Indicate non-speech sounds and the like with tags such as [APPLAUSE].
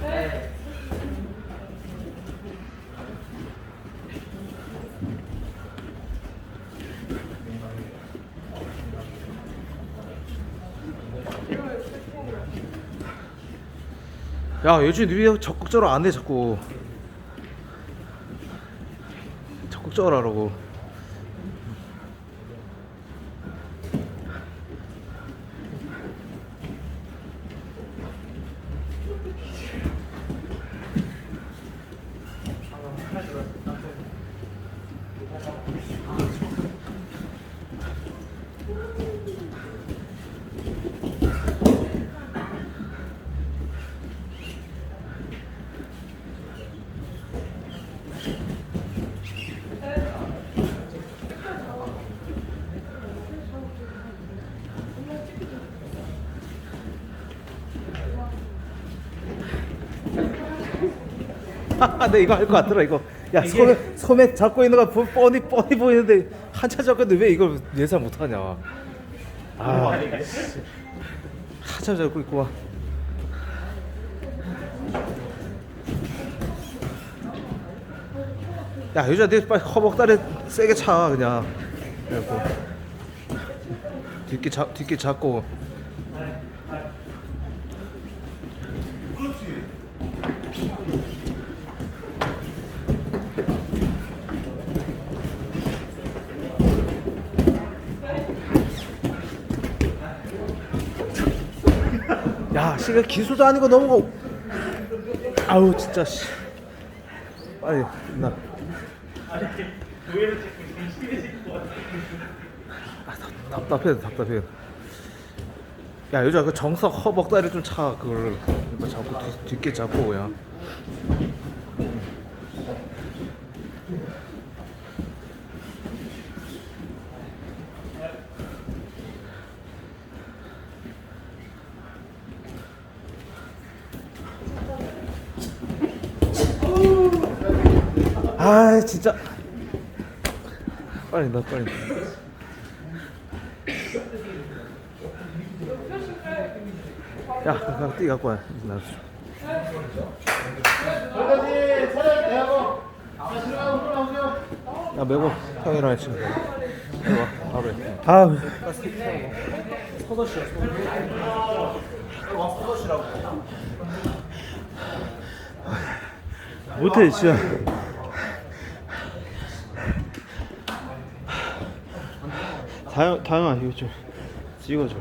네. 야 요즘 왜 적극적으로 안 해 자꾸. 적극적으로 하라고 내 [LAUGHS] 이거 할 것 같더라 이거. 야 소매 소매 잡고 있는 거 보- 뻔히 뻔히 보이는데 한참 잡고 있는데 왜 이걸 예상 못 하냐. 아. 한참 잡고 있고 와. 야 여자 내 빨리 허벅다리 세게 차 그냥. 그래갖고. 뒷게 잡 뒷게 잡고 야, 씨가 기술도 아니고 너무 거- 아우 진짜 씨. 빨리 나. 아, 답- 답답해, 답답해. 야, 여자 그 정석 허벅다리 좀 차, 그걸 잡고 뒤, 뒷게 잡고 그냥. 아, 진짜. 빨리 나 빨리. 야, 가, 뛰 갖고 와. 나. 야, 매고 형이랑. 이리 와, 바로 해. 아, 못해 진짜. 다영 다영아 이거 좀 찍어줘.